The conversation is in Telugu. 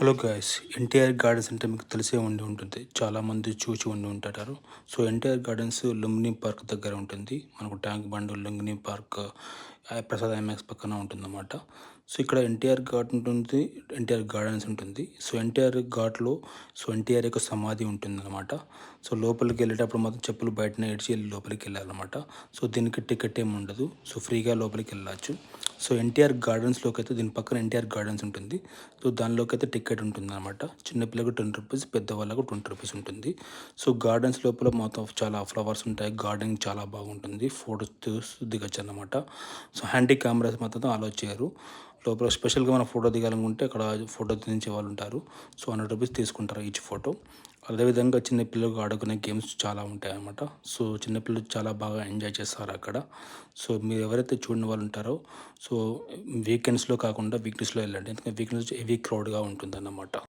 హలో గాయస్ ఎన్టీఆర్ గార్డెన్స్ అంటే మీకు తెలిసే ఉండి ఉంటుంది. చాలామంది చూచి ఉండి ఉంటారు. So NTR gardens Lumbini park దగ్గర ఉంటుంది. మనకు tank bund Lumbini park Prasad IMAX పక్కన ఉంటుందన్నమాట. సో ఇక్కడ ఎన్టీఆర్ ఘాట్ ఉంటుంది ఎన్టీఆర్ గార్డెన్స్ ఉంటుంది. సో ఎన్టీఆర్ ఘాట్లో సో ఎన్టీఆర్ యొక్క సమాధి ఉంటుందన్నమాట. సో లోపలికి వెళ్ళేటప్పుడు మాత్రం చెప్పులు బయటనే ఏడ్చి వెళ్ళి లోపలికి వెళ్ళాలన్నమాట. సో దీనికి టికెట్ ఏమి ఉండదు. సో ఫ్రీగా లోపలికి వెళ్ళచ్చు. సో ఎన్టీఆర్ గార్డెన్స్లోకి అయితే దీని పక్కన ఎన్టీఆర్ గార్డెన్స్ ఉంటుంది. సో దానిలోకి అయితే టికెట్ ఉంటుంది అనమాట చిన్నపిల్లలకు ట్వంటీ రూపీస్ పెద్దవాళ్ళకు ట్వంటీ రూపీస్ ఉంటుంది. సో గార్డెన్స్ లోపల మొత్తం చాలా ఫ్లవర్స్ ఉంటాయి. గార్డెనింగ్ చాలా బాగుంటుంది. ఫొటోస్ దిగచ్చు అనమాట సో హ్యాండీ కెమెరాస్ మాత్రం అలో చేయరు. లోపల స్పెషల్గా మనం ఫోటో దిగాలనుకుంటే అక్కడ ఫోటో దించే వాళ్ళు ఉంటారు. సో హండ్రెడ్ రూపీస్ తీసుకుంటారు ఈచ్ ఫోటో. అదేవిధంగా చిన్నపిల్లలకు ఆడుకునే గేమ్స్ చాలా ఉంటాయి అన్నమాట. సో చిన్నపిల్లలు చాలా బాగా ఎంజాయ్ చేస్తారు అక్కడ. సో మీరు ఎవరైతే చూడని వాళ్ళు ఉంటారో సో వీకెండ్స్లో కాకుండా వీక్డేస్లో వెళ్ళండి. ఎందుకంటే వీకెండ్స్ హెవీ క్రౌడ్గా ఉంటుంది అన్నమాట